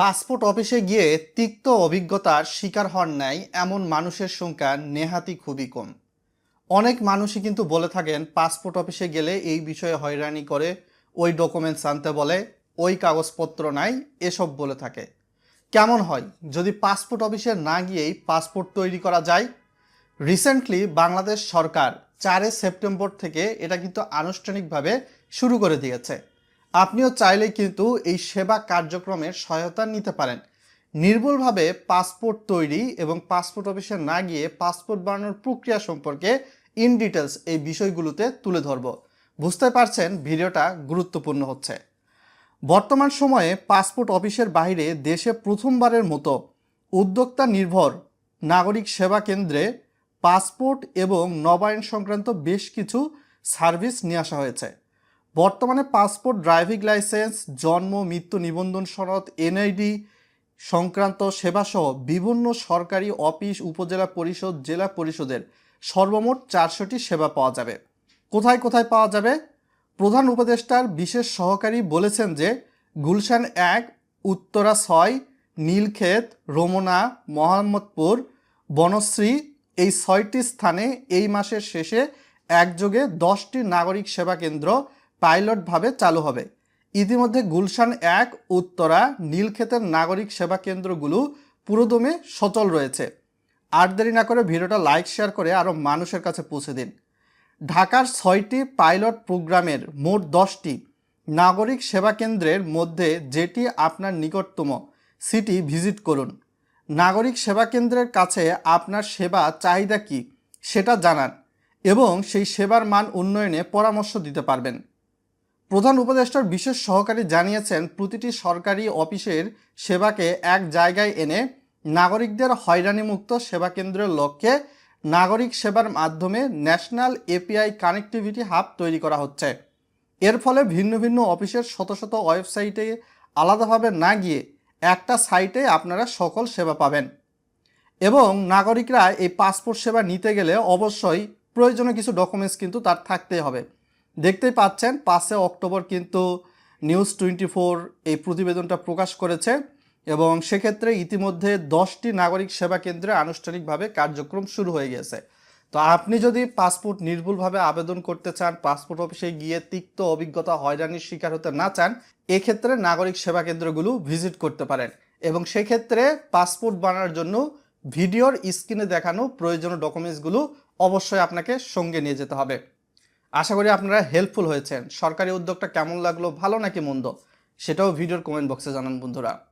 Passport অফিসে গিয়ে তিক্ত অভিজ্ঞতার শিকার হন নাই এমন মানুষের সংখ্যা নেহাতি খুবই কম। অনেক মানুষই কিন্তু বলে থাকেন, পাসপোর্ট অফিসে গেলে এই বিষয়ে হয়রানি করে, ওই ডকুমেন্টস আনতে বলে, ওই কাগজপত্র নাই, এসব বলে থাকে। কেমন হয়, যদি পাসপোর্ট অফিসে না গিয়েই পাসপোর্ট তৈরি করা যায়? রিসেন্টলি বাংলাদেশ সরকার চারে সেপ্টেম্বর থেকে এটা কিন্তু আনুষ্ঠানিকভাবে শুরু করে দিয়েছে। আপনিও চাইলে কিন্তু এই সেবা কার্যক্রমের সহায়তা নিতে পারেন। নির্ভুলভাবে পাসপোর্ট তৈরি এবং পাসপোর্ট অফিসে না গিয়ে পাসপোর্ট বানানোর প্রক্রিয়া সম্পর্কে ইন ডিটেলস এই বিষয়গুলোতে তুলে ধরব। বুঝতে পারছেন, ভিডিওটা গুরুত্বপূর্ণ হচ্ছে। বর্তমান সময়ে পাসপোর্ট অফিসের বাইরে দেশে প্রথমবারের মতো উদ্যোক্তা নির্ভর নাগরিক সেবা কেন্দ্রে পাসপোর্ট এবং নবায়ন সংক্রান্ত বেশ কিছু সার্ভিস নিয়ে আসা হয়েছে। বর্তমানে পাসপোর্ট, ড্রাইভিং লাইসেন্স, জন্ম, মৃত্যু নিবন্ধন সনদ, এনআইডি সংক্রান্ত সেবাসহ বিভিন্ন সরকারি অফিস, উপজেলা পরিষদ, জেলা পরিষদের সর্বমোট চারশোটি সেবা পাওয়া যাবে। কোথায় কোথায় পাওয়া যাবে? প্রধান উপদেষ্টার বিশেষ সহকারী বলেছেন যে, গুলশান এক, উত্তরা ছয়, নীলক্ষেত, রমনা, মোহাম্মদপুর, বনশ্রী এই ছয়টি স্থানে এই মাসের শেষে একযোগে দশটি নাগরিক সেবা কেন্দ্র পাইলটভাবে চালু হবে। ইতিমধ্যে গুলশান এক, উত্তরা, নীলক্ষেতের নাগরিক সেবা কেন্দ্রগুলো পুরোদমে সচল রয়েছে। আর দেরি না করে ভিডিওটা লাইক, শেয়ার করে আরও মানুষের কাছে পৌঁছে দিন। ঢাকার ছয়টি পাইলট প্রোগ্রামের মোট দশটি নাগরিক সেবা কেন্দ্রের মধ্যে যেটি আপনার নিকটতম, সিটি ভিজিট করুন। নাগরিক সেবা কেন্দ্রের কাছে আপনার সেবা চাহিদা কি, সেটা জানান এবং সেই সেবার মান উন্নয়নে পরামর্শ দিতে পারবেন। প্রধান উপদেষ্টার বিশেষ সহকারী জানিয়েছেন, প্রতিটি সরকারি অফিসের সেবাকে এক জায়গায় এনে নাগরিকদের হয়রানিমুক্ত সেবা কেন্দ্রের লক্ষ্যে নাগরিক সেবার মাধ্যমে ন্যাশনাল এপিআই কানেক্টিভিটি হাব তৈরি করা হচ্ছে। এর ফলে ভিন্ন ভিন্ন অফিসের শত শত ওয়েবসাইটে আলাদাভাবে না গিয়ে একটা সাইটে আপনারা সকল সেবা পাবেন। এবং নাগরিকরা এই পাসপোর্ট সেবা নিতে গেলে অবশ্যই প্রয়োজনীয় কিছু ডকুমেন্টস কিন্তু তার থাকতেই হবে। দেখতেই পাচ্ছেন পাঁচে অক্টোবর কিন্তু নিউজ টোয়েন্টি ফোর এই প্রতিবেদনটা প্রকাশ করেছে এবং সেক্ষেত্রে ইতিমধ্যে দশটি নাগরিক সেবা কেন্দ্রে আনুষ্ঠানিকভাবে কার্যক্রম শুরু হয়ে গেছে। তো আপনি যদি পাসপোর্ট নির্ভুলভাবে আবেদন করতে চান, পাসপোর্ট অফিসে গিয়ে তিক্ত অভিজ্ঞতা হয়রানির শিকার হতে না চান, এক্ষেত্রে নাগরিক সেবা কেন্দ্রগুলো ভিজিট করতে পারেন এবং সেক্ষেত্রে পাসপোর্ট বানানোর জন্য ভিডিওর স্ক্রিনে দেখানো প্রয়োজনীয় ডকুমেন্টসগুলো অবশ্যই আপনাকে সঙ্গে নিয়ে যেতে হবে। আশা করি আপনারা হেল্পফুল হয়েছেন। সরকারি উদ্যোগটা কেমন লাগল, ভালো নাকি মন্দ, সেটাও ভিডিওর কমেন্ট বক্সে জানান বন্ধুরা।